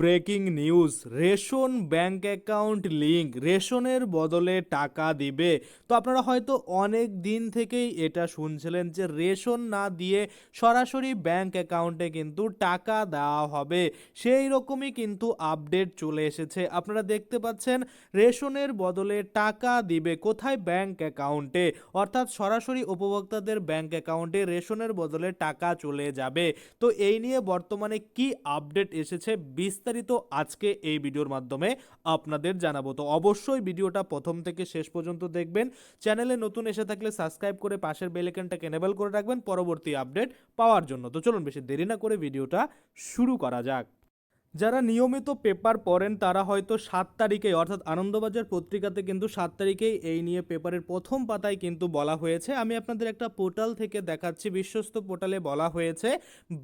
Breaking news, ration bank account link রেশনের বদলে টাকা দিবে। তো আপনারা হয়তো অনেক দিন থেকেই এটা শুনছিলেন যে রেশন না দিয়ে সরাসরি ব্যাংক অ্যাকাউন্টে কিন্তু টাকা দেওয়া হবে। সেই রকমই কিন্তু আপডেট চলে এসেছে। আপনারা দেখতে পাচ্ছেন, রেশনের বদলে টাকা দিবে কোথায়? ব্যাংক অ্যাকাউন্টে। অর্থাৎ সরাসরি উপভোক্তাদের ব্যাংক অ্যাকাউন্টে রেশনের বদলে টাকা চলে যাবে। তো এই নিয়ে বর্তমানে কি আপডেট এসেছে বিস্তারিত আজকে এই ভিডিওর মাধ্যমে আপনাদের জানাব। তো অবশ্যই ভিডিওটা প্রথম থেকে শেষ পর্যন্ত দেখবেন। চ্যানেলে নতুন এসে থাকলে সাবস্ক্রাইব করে পাশের বেলেকেনটাকে এনেবল করে রাখবেন। পরবর্তী আপডেট পাওয়ার জন্য। তো চলুন বেশি দেরি না করে ভিডিওটা শুরু করা যাক। যারা নিয়মিত পেপার পড়েন, তারা হয়তো সাত তারিখে অর্থাৎ আনন্দবাজার পত্রিকাতে কিন্তু সাত তারিখেই এই নিয়ে পেপারের প্রথম পাতায় কিন্তু বলা হয়েছে। আমি আপনাদের একটা পোর্টাল থেকে দেখাচ্ছি, বিশ্বস্ত পোর্টালে বলা হয়েছে,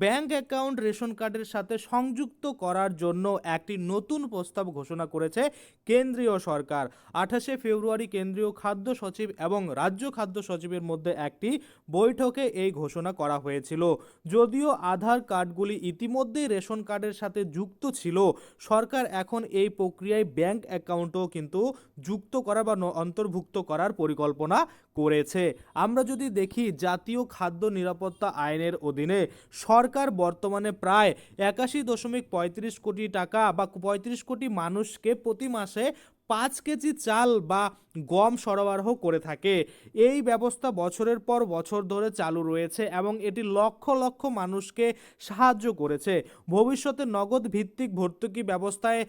ব্যাংক অ্যাকাউন্ট রেশন কার্ডের সাথে সংযুক্ত করার জন্য একটি নতুন প্রস্তাব ঘোষণা করেছে কেন্দ্রীয় সরকার। আঠাশে ফেব্রুয়ারি কেন্দ্রীয় খাদ্য সচিব এবং রাজ্য খাদ্য সচিবের মধ্যে একটি বৈঠকে এই ঘোষণা করা হয়েছিল। যদিও আধার কার্ডগুলি ইতিমধ্যেই রেশন কার্ডের সাথে যুক্ত ছিল। সরকার এখন এই প্রক্রিয়ায় ব্যাংক অ্যাকাউন্টও কিন্তু যুক্ত করা বা অন্তর্ভুক্ত করার পরিকল্পনা করেছে। আমরা যদি দেখি জাতীয় খাদ্য নিরাপত্তা আইনের অধীনে সরকার বর্তমানে প্রায় একাশি দশমিক পঁয়ত্রিশ কোটি টাকা বা পঁয়ত্রিশ কোটি মানুষকে প্রতি মাসে পাঁচ কেজি চাল বা গম সরবরাহ করে থাকে। এই ব্যবস্থা বছরের পর বছর ধরে চালু রয়েছে এবং এটি লক্ষ লক্ষ মানুষকে সাহায্য করেছে। ভবিষ্যতে নগদ ভিত্তিক ভর্তুকি ব্যবস্থায়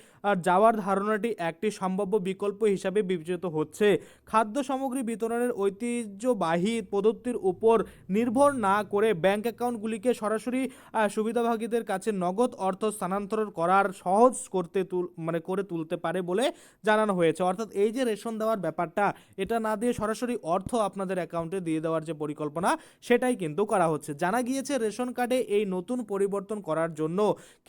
যাওয়ার ধারণাটি একটি সম্ভাব্য বিকল্প হিসাবে বিবেচিত হচ্ছে। খাদ্য সামগ্রী বিতরণের ঐতিহ্যবাহী পদ্ধতির উপর নির্ভর না করে ব্যাংক অ্যাকাউন্টগুলিকে সরাসরি সুবিধাভোগীদের কাছে নগদ অর্থ স্থানান্তর করার সহজ করতে মানে করে তুলতে পারে বলে জানানো হয়েছে। অর্থাৎ এই যে রেশন দেওয়ার ব্যাপারটা, এটা না দিয়ে সরাসরি অর্থ আপনাদের অ্যাকাউন্টে দিয়ে দেওয়ার যে পরিকল্পনা, সেটাই কিন্তু করা হচ্ছে। জানা গিয়েছে, রেশন কার্ডে এই নতুন পরিবর্তন করার জন্য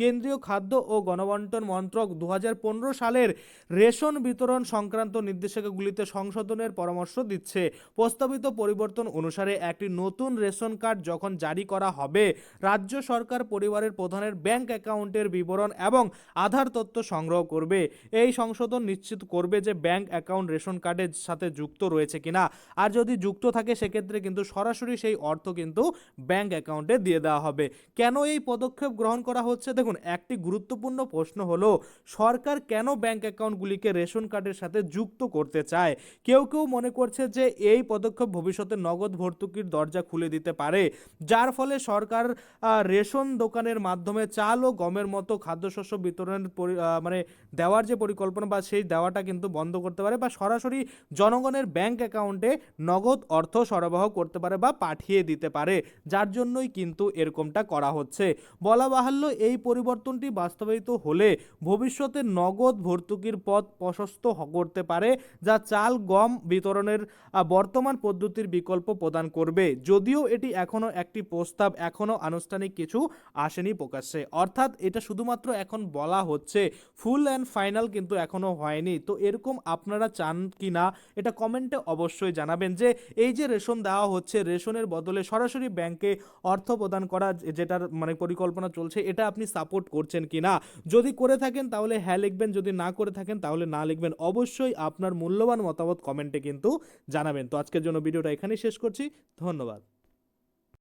কেন্দ্রীয় খাদ্য ও গণবন্টন মন্ত্রক দু হাজার পনেরো সালের রেশন বিতরণ সংক্রান্ত নির্দেশিকাগুলিতে সংশোধনের পরামর্শ দিচ্ছে। প্রস্তাবিত পরিবর্তন অনুসারে একটি নতুন রেশন কার্ড যখন জারি করা হবে, রাজ্য সরকার পরিবারের প্রধানের ব্যাংক অ্যাকাউন্টের বিবরণ এবং আধার তথ্য সংগ্রহ করবে। এই সংশোধন নিশ্চিত করবে যে ব্যাংক অ্যাকাউন্ট রেশন কার্ডের সাথে যুক্ত রয়েছে কিনা। আর যদি যুক্ত থাকে, সেক্ষেত্রে কিন্তু সরাসরি সেই অর্থ কিন্তু ব্যাংক অ্যাকাউন্টে দিয়ে দেওয়া হবে। কেন এই পদক্ষেপ গ্রহণ করা হচ্ছে? দেখুন, একটি গুরুত্বপূর্ণ প্রশ্ন হলো, সরকার কেন ব্যাংক অ্যাকাউন্টগুলিকে রেশন কার্ডের সাথে যুক্ত করতে চায়? কেউ কেউ মনে করছে যে এই পদক্ষেপ ভবিষ্যতে নগদ ভর্তুকির দরজা খুলে দিতে পারে। যার ফলে সরকার রেশন দোকানের মাধ্যমে চাল ও গমের মতো খাদ্যশস্য বিতরণের মানে দেওয়ার যে পরিকল্পনা বা সেই দেওয়াটা কিন্তু বন্ধ করতে পারে বা সরাসরি জনগণের ব্যাংক অ্যাকাউন্টে নগদ অর্থ সরবরাহ করতে পারে বা পাঠিয়ে দিতে পারে। যার জন্যই কিন্তু এরকমটা করা হচ্ছে। বলা বাহাল্য, এই পরিবর্তনটি বাস্তবায়িত হলে ভবিষ্যতে নগদ ভর্তুকির পথ প্রশস্ত করতে পারে, যা চাল, গম বিতরণের বর্তমান পদ্ধতির বিকল্প প্রদান করবে। যদিও এটি এখনও একটি প্রস্তাব এখনও আনুষ্ঠানিক কিছু আসেনি প্রকাশ্যে। অর্থাৎ এটা শুধুমাত্র এখন বলা হচ্ছে, ফুল অ্যান্ড ফাইনাল কিন্তু এখনও হয়নি। তো এরকম আপনারা চান কি না এটা কমেন্টে অবশ্যই জানাবেন যে এই যে রেশন দেওয়া হচ্ছে, রেশনের বদলে সরাসরি ব্যাংকে অর্থ প্রদান করা যেটার মানে পরিকল্পনা চলছে, এটা আপনি সাপোর্ট করছেন কি না যদি করে থাকেন তাহলে হ্যাঁ লিখবেন, যদি না করে থাকেন তাহলে না লিখবেন। অবশ্যই আপনার মূল্যবান মতামত কমেন্টে কিন্তু জানাবেন। তো আজকের জন্য ভিডিওটা এখানেই শেষ করছি, ধন্যবাদ।